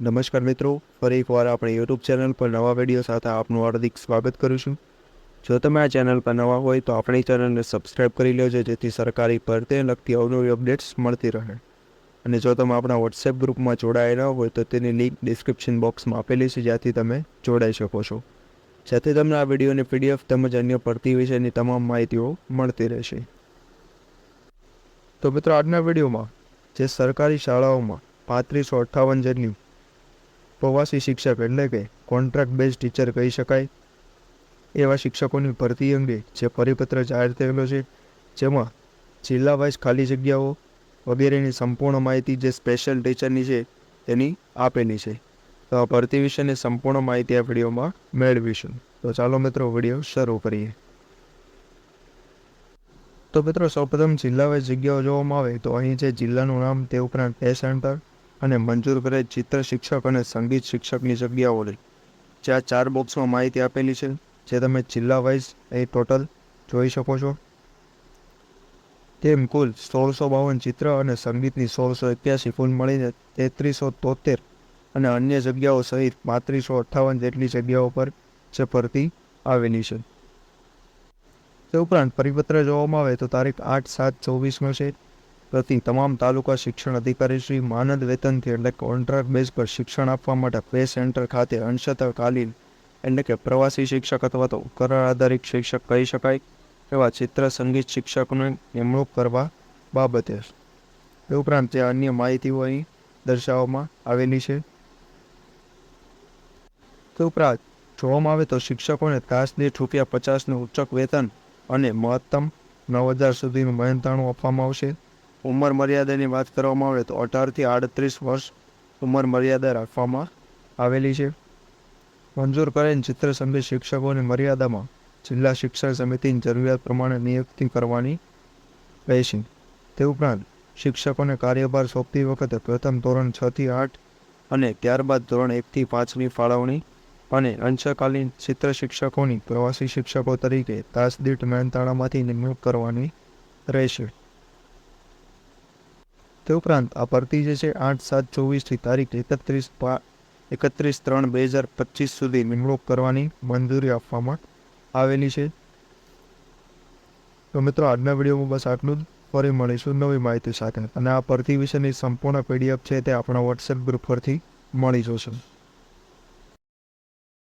નમસ્કાર મિત્રો, ફરી એકવાર આપણે યુટ્યુબ ચેનલ પર નવા વીડિયો સાથે આપનું હાર્દિક સ્વાગત કરું છું જો તમે આ ચેનલ પર નવા હોય તો આપણી ચેનલને સબસ્ક્રાઇબ કરી લેજો, જેથી સરકારી ભરતીને લગતી અવનવી અપડેટ્સ મળતી રહે. અને જો તમે આપણા વોટ્સએપ ગ્રુપમાં જોડાયેલા હોય તો તેની લિંક ડિસ્ક્રિપ્શન બોક્સમાં આપેલી છે, જ્યાંથી તમે જોડાઈ શકો છો. જેથી તમને આ વિડીયોની પીડીએફ તેમજ અન્ય ભરતી વિશેની તમામ માહિતીઓ મળતી રહેશે. તો મિત્રો, આજના વિડીયોમાં જે સરકારી શાળાઓમાં પાંત્રીસો અઠ્ઠાવન જેટલી પ્રવાસી શિક્ષક એટલે કે કોન્ટ્રાક્ટ બેઝ ટીચર કહી શકાય. એવા શિક્ષકોની ભરતી અંગે જે પરિપત્ર જાહેર થયેલો છે, જેમાં જિલ્લા વાઇઝ ખાલી જગ્યાઓ વગેરેની સંપૂર્ણ માહિતી જે સ્પેશિયલ ટીચરની છે, તેની આપેલી છે. તો આ ભરતી વિશેની સંપૂર્ણ માહિતી આ વિડીયોમાં મેળવીશું. તો ચાલો મિત્રો, વીડિયો શરૂ કરીએ. તો મિત્રો, સૌપ્રથમ જિલ્લા વાઇઝ જગ્યાઓ જોવામાં આવે તો અહીં છે જિલ્લાનું નામ તે ઉપરાંત એ સેન્ટર અને મંજૂર કરે ચિત્ર શિક્ષક અને સંગીત શિક્ષકની જગ્યાઓ લે જે આ ચાર બોક્સમાં માહિતી આપેલી છે, જે તમે જિલ્લા વાઇઝ એ ટોટલ જોઈ શકો છો. તેમ કુલ સોળસો બાવન ચિત્ર અને સંગીતની સોળસો એક્યાસી કુલ મળીને તેત્રીસો તોતેર અને અન્ય જગ્યાઓ સહિત પાંત્રીસો અઠ્ઠાવન જેટલી જગ્યાઓ પર જે ભરતી આવેલી છે. તે ઉપરાંત પરિપત્ર જોવામાં આવે તો તારીખ આઠ સાત ચોવીસનો છે પ્રતિ તમામ તાલુકા શિક્ષણ અધિકારી શ્રી માનદ વેતનથી એટલે કોન્ટ્રાક્ટ બેઝ પર શિક્ષણ આપવા માટે પે સેન્ટર ખાતે અંશતકાલીન એટલે કે પ્રવાસી શિક્ષક અથવા તો કરાર આધારિત શિક્ષક કહી શકાય એવા ચિત્ર સંગીત શિક્ષકને નિમણૂક કરવા બાબતે. એ ઉપરાંત જે અન્ય માહિતીઓ અહીં દર્શાવવામાં આવેલી છે. તે ઉપરાંત જોવામાં આવે તો શિક્ષકોને તાસદીઠ રૂપિયા પચાસનું ઉચ્ચક વેતન અને મહત્તમ નવ હજાર સુધીનું મહેનતાણું આપવામાં આવશે. ઉંમર મર્યાદાની વાત કરવામાં આવે તો અઢારથી આડત્રીસ વર્ષ ઉંમર મર્યાદા રાખવામાં આવેલી છે. મંજૂર કરેલ ચિત્ર સંગીત શિક્ષકોની મર્યાદામાં જિલ્લા શિક્ષણ સમિતિની જરૂરિયાત પ્રમાણે નિયુક્તિ કરવાની રહેશે. તે ઉપરાંત શિક્ષકોને કાર્યભાર સોંપતી વખતે પ્રથમ ધોરણ છથી આઠ અને ત્યારબાદ ધોરણ એકથી પાંચની ફાળવણી અને અંશકાલીન ચિત્ર શિક્ષકોની પ્રવાસી શિક્ષકો તરીકે તાસદીઠ મહેનતાણામાંથી નિમણૂક કરવાની રહેશે. તે ઉપરાંત આ ભરતી જે છે આઠ સાત ચોવીસથી તારીખ એકત્રીસ એકત્રીસ ત્રણ બે હજાર પચીસ સુધી નિમણૂક કરવાની મંજૂરી આપવામાં આવેલી છે. તો મિત્રો આજના વિડીયોમાં બસ આટલું જ. ફરી મળીશું નવી માહિતી સાથે. અને આ ભરતી વિશેની સંપૂર્ણ પીડીએફ છે તે આપણા વોટ્સએપ ગ્રુપ પરથી મળી જશે.